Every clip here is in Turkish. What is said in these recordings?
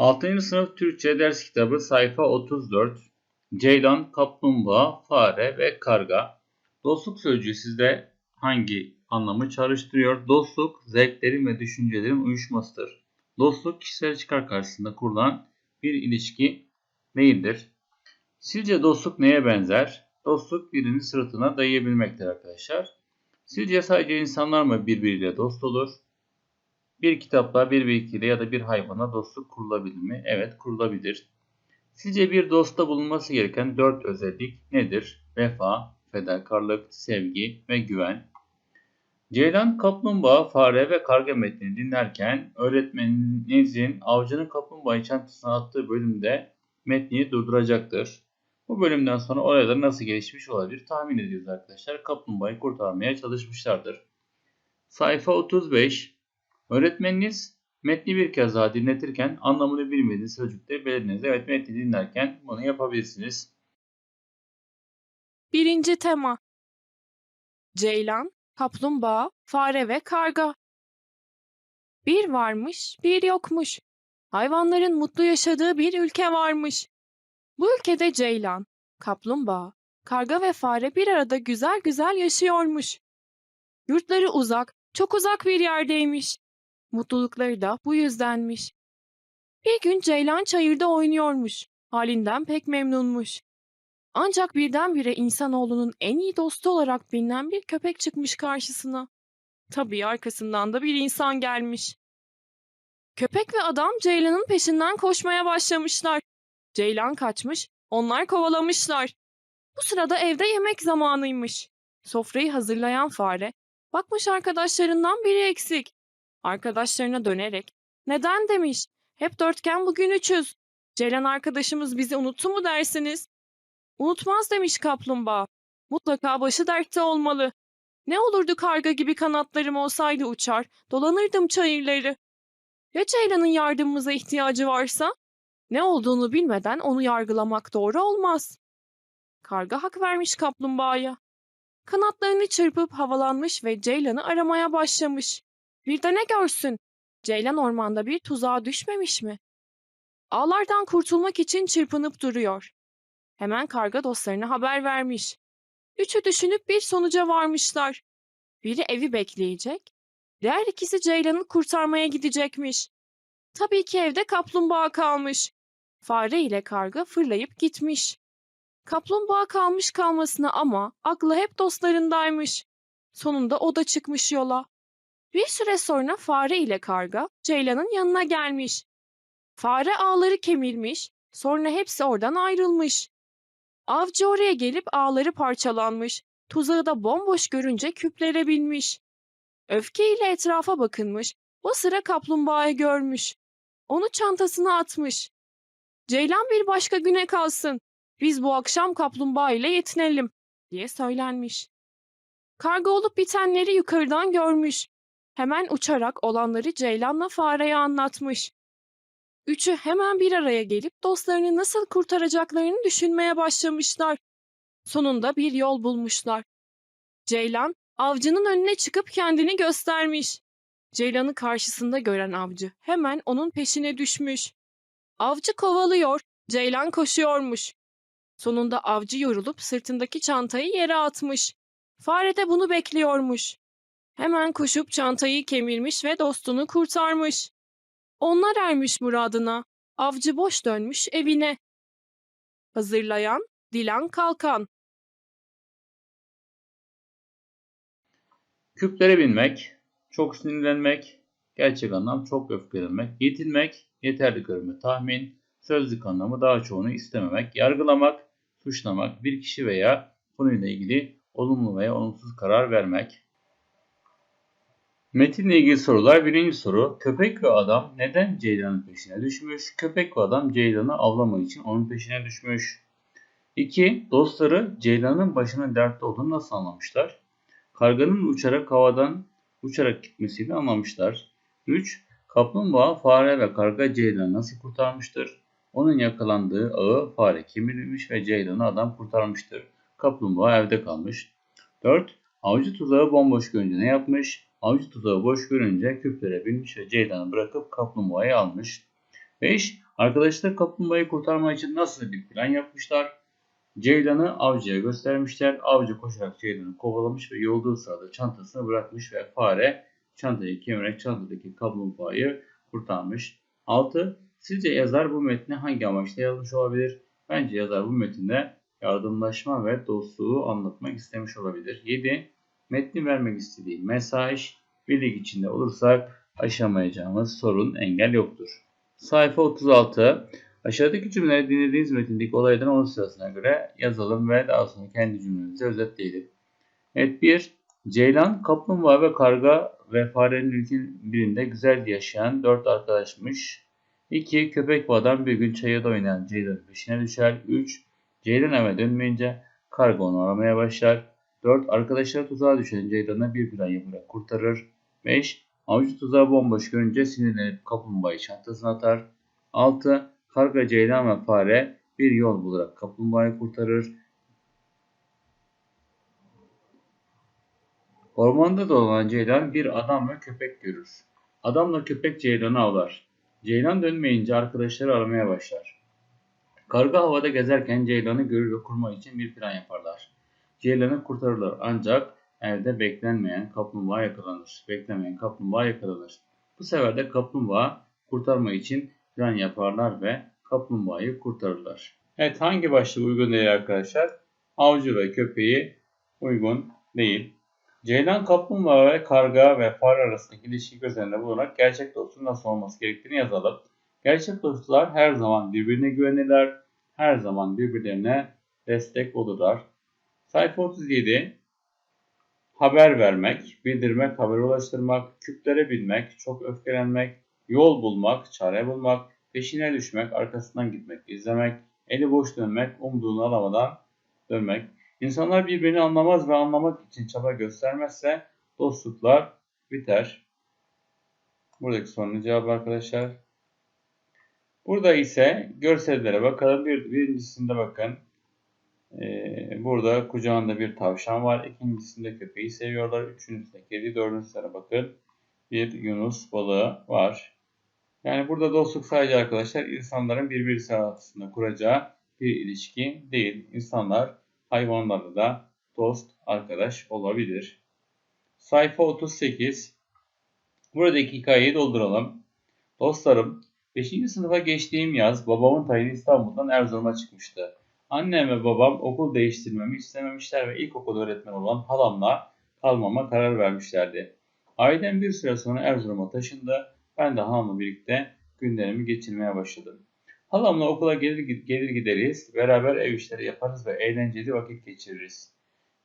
6. sınıf Türkçe ders kitabı sayfa 34. Ceylan, kaplumbağa, fare ve karga. Dostluk sözcüğü sizde hangi anlamı çağrıştırıyor? Dostluk, zevklerin ve düşüncelerin uyuşmasıdır. Dostluk, kişisel çıkar karşısında kurulan bir ilişki değildir. Sizce dostluk neye benzer? Dostluk birinin sırtına dayayabilmektir arkadaşlar. Sizce sadece insanlar mı birbiriyle dost olur? Bir kitapla, bir bilgiyle ya da bir hayvana dostluk kurulabilir mi? Evet kurulabilir. Sizce bir dostta bulunması gereken dört özellik nedir? Vefa, fedakarlık, sevgi ve güven. Ceylan, kaplumbağa, fare ve karga metnini dinlerken öğretmeninizin avcının kaplumbağayı çantasına attığı bölümde metni durduracaktır. Bu bölümden sonra olaylar nasıl gelişmiş olabilir tahmin ediyoruz arkadaşlar. Kaplumbağayı kurtarmaya çalışmışlardır. Sayfa 35 Öğretmeniniz metni bir kez daha dinletirken anlamını bilmediğiniz sözcükleri belirliniz. Evet metni dinlerken bunu yapabilirsiniz. Birinci tema Ceylan, kaplumbağa, fare ve karga. Bir varmış, bir yokmuş. Hayvanların mutlu yaşadığı bir ülke varmış. Bu ülkede ceylan, kaplumbağa, karga ve fare bir arada güzel güzel yaşıyormuş. Yurtları uzak, çok uzak bir yerdeymiş. Mutlulukları da bu yüzdenmiş. Bir gün Ceylan çayırda oynuyormuş. Halinden pek memnunmuş. Ancak birdenbire insanoğlunun en iyi dostu olarak bilinen bir köpek çıkmış karşısına. Tabii arkasından da bir insan gelmiş. Köpek ve adam Ceylan'ın peşinden koşmaya başlamışlar. Ceylan kaçmış, onlar kovalamışlar. Bu sırada evde yemek zamanıymış. Sofrayı hazırlayan fare, bakmış arkadaşlarından biri eksik. Arkadaşlarına dönerek, neden demiş, hep dörtgen bugün üçüz. Ceylan arkadaşımız bizi unuttu mu dersiniz? Unutmaz demiş kaplumbağa. Mutlaka başı dertte olmalı. Ne olurdu karga gibi kanatlarım olsaydı uçar, dolanırdım çayırları. Ya Ceylan'ın yardımımıza ihtiyacı varsa? Ne olduğunu bilmeden onu yargılamak doğru olmaz. Karga hak vermiş kaplumbağaya. Kanatlarını çırpıp havalanmış ve Ceylan'ı aramaya başlamış. Bir de ne görsün? Ceylan ormanda bir tuzağa düşmemiş mi? Ağlardan kurtulmak için çırpınıp duruyor. Hemen karga dostlarına haber vermiş. Üçü düşünüp bir sonuca varmışlar. Biri evi bekleyecek, diğer ikisi Ceylan'ı kurtarmaya gidecekmiş. Tabii ki evde kaplumbağa kalmış. Fare ile karga fırlayıp gitmiş. Kaplumbağa kalmış kalmasına ama aklı hep dostlarındaymış. Sonunda o da çıkmış yola. Bir süre sonra fare ile karga Ceylan'ın yanına gelmiş. Fare ağları kemirmiş, sonra hepsi oradan ayrılmış. Avcı oraya gelip ağları parçalanmış, tuzağı da bomboş görünce küplere binmiş. Öfkeyle etrafa bakınmış, o sıra kaplumbağayı görmüş. Onu çantasına atmış. Ceylan bir başka güne kalsın, biz bu akşam kaplumbağa ile yetinelim, diye söylenmiş. Karga olup bitenleri yukarıdan görmüş. Hemen uçarak olanları Ceylan'la fareye anlatmış. Üçü hemen bir araya gelip dostlarını nasıl kurtaracaklarını düşünmeye başlamışlar. Sonunda bir yol bulmuşlar. Ceylan, avcının önüne çıkıp kendini göstermiş. Ceylan'ı karşısında gören avcı hemen onun peşine düşmüş. Avcı kovalıyor, Ceylan koşuyormuş. Sonunda avcı yorulup sırtındaki çantayı yere atmış. Fare de bunu bekliyormuş. Hemen koşup çantayı kemirmiş ve dostunu kurtarmış. Onlar ermiş muradına. Avcı boş dönmüş evine. Hazırlayan Dilan Kalkan. Küplere binmek, çok sinirlenmek, gerçek anlam çok öfkelenmek, yetinmek, yeterli görme, tahmin, sözlük anlamı daha çoğunu istememek, yargılamak, suçlamak, bir kişi veya konuyla ilgili olumlu veya olumsuz karar vermek. Metinle ilgili sorular. Birinci soru. Köpek ve adam neden Ceylan'ın peşine düşmüş? Köpek ve adam Ceylan'ı avlamak için onun peşine düşmüş. 2. Dostları Ceylan'ın başına dertte olduğunu nasıl anlamışlar? Karganın uçarak havadan uçarak gitmesiyle anlamışlar. 3. Kaplumbağa, fare ve karga Ceylan'ı nasıl kurtarmıştır? Onun yakalandığı ağı fare kemirmiş ve Ceylan'ı adam kurtarmıştır. Kaplumbağa evde kalmış. 4. Avcı tuzağı bomboş görünce ne yapmış? Avcı tuzağı boş görünce küplere binmiş ve Ceylan'ı bırakıp kaplumbağayı almış. 5. Arkadaşlar kaplumbağayı kurtarmak için nasıl bir plan yapmışlar? Ceylan'ı avcıya göstermişler. Avcı koşarak Ceylan'ı kovalamış ve yolduğu sırada çantasını bırakmış ve fare çantayı kemirerek çantadaki kaplumbağayı kurtarmış. 6. Sizce yazar bu metni hangi amaçla yazmış olabilir? Bence yazar bu metinde yardımlaşma ve dostluğu anlatmak istemiş olabilir. 7. Metni vermek istediği mesaj birlik içinde olursak aşamayacağımız sorun engel yoktur. Sayfa 36. Aşağıdaki cümleleri dinlediğiniz metindeki olaydan onun sırasına göre yazalım ve daha sonra kendi cümlemizi özetleyelim. Evet 1. Ceylan, kaplumbağa ve karga ve farenin ülkenin birinde güzel yaşayan dört arkadaşmış. 2. Köpek ve bir gün çayırda oynayan Ceylan'ın peşine düşer. 3. Ceylan eve dönmeyince karga onu aramaya başlar. 4. Arkadaşları tuzağa düşen Ceylan'ı bir plan yaparak kurtarır. 5. Avcı tuzağı bomboş görünce sinirlenip kaplumbağayı çantasına atar. 6. Karga, ceylan ve fare bir yol bularak kaplumbağayı kurtarır. Ormanda dolanan ceylan bir adam ve köpek görür. Adamla köpek ceylanı avlar. Ceylan dönmeyince arkadaşları aramaya başlar. Karga havada gezerken ceylanı görür ve kurmak için bir plan yaparlar. Ceylanı kurtarırlar ancak evde beklenmeyen kaplumbağa yakalanır. Beklemeyen kaplumbağa yakalanır. Bu sefer de kaplumbağa kurtarma için plan yaparlar ve kaplumbağayı kurtarırlar. Evet hangi başlık uygun değil arkadaşlar? Avcı ve köpeği uygun değil. Ceylan, kaplumbağa ve karga ve fare arasındaki ilişki göz önünde bulunarak gerçek dostluğun nasıl olması gerektiğini yazalım. Gerçek dostlar her zaman birbirine güvenirler, her zaman birbirlerine destek olurlar. Sayfa 37 Haber vermek, bildirmek, haber ulaştırmak, küplere binmek, çok öfkelenmek, yol bulmak, çare bulmak, peşine düşmek, arkasından gitmek, izlemek, eli boş dönmek, umduğunu alamadan dönmek. İnsanlar birbirini anlamaz ve anlamak için çaba göstermezse dostluklar biter. Buradaki sorunun cevabı arkadaşlar. Burada ise görsellere bakalım. Bir, birincisinde bakın. Ee, burada kucağında bir tavşan var. İkincisinde köpeği seviyorlar. Üçüncüsünde kedi. Dördüncüsüne bakın. Bir yunus balığı var. Yani burada dostluk sadece arkadaşlar insanların birbirisi arasında kuracağı bir ilişki değil. İnsanlar hayvanlarla da dost, arkadaş olabilir. Sayfa 38. Buradaki hikayeyi dolduralım. Dostlarım, 5. sınıfa geçtiğim yaz babamın tayini İstanbul'dan Erzurum'a çıkmıştı. Annem ve babam okul değiştirmemi istememişler ve ilkokul öğretmeni olan halamla kalmama karar vermişlerdi. Ailem bir süre sonra Erzurum'a taşındı. Ben de halamla birlikte günlerimi geçirmeye başladım. Halamla okula gelir, gelir gideriz, beraber ev işleri yaparız ve eğlenceli vakit geçiririz.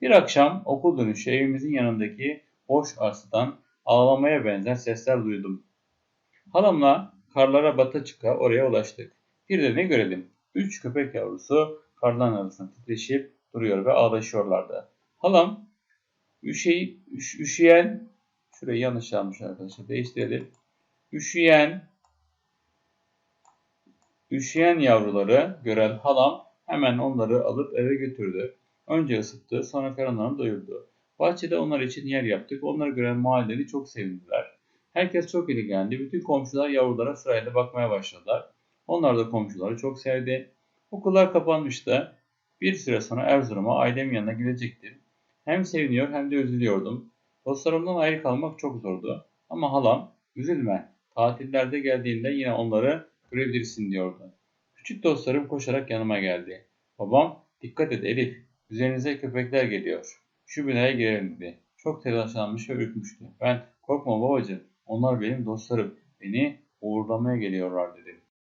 Bir akşam okul dönüşü evimizin yanındaki boş arsadan ağlamaya benzer sesler duydum. Halamla karlara bata çıka oraya ulaştık. Bir de ne görelim? Üç köpek yavrusu karların arasında titreşip duruyor ve ağlaşıyorlardı. Halam üşey, üş, üşüyen, şurayı yanlış almış arkadaşlar değiştirelim. Üşüyen, üşüyen yavruları gören halam hemen onları alıp eve götürdü. Önce ısıttı, sonra karınlarını doyurdu. Bahçede onlar için yer yaptık. Onları gören mahalleli çok sevindiler. Herkes çok ilgilendi. Bütün komşular yavrulara sırayla bakmaya başladılar. Onlar da komşuları çok sevdi. Okullar kapanmıştı. Bir süre sonra Erzurum'a ailemin yanına gidecektim. Hem seviniyor hem de üzülüyordum. Dostlarımdan ayrı kalmak çok zordu. Ama halam, üzülme, tatillerde geldiğinde yine onları görebilirsin diyordu. Küçük dostlarım koşarak yanıma geldi. Babam, dikkat et Elif, üzerinize köpekler geliyor. Şu binaya girelim dedi. Çok telaşlanmış ve ürkmüştü. Ben, korkma babacığım, onlar benim dostlarım. Beni uğurlamaya geliyorlar dedim.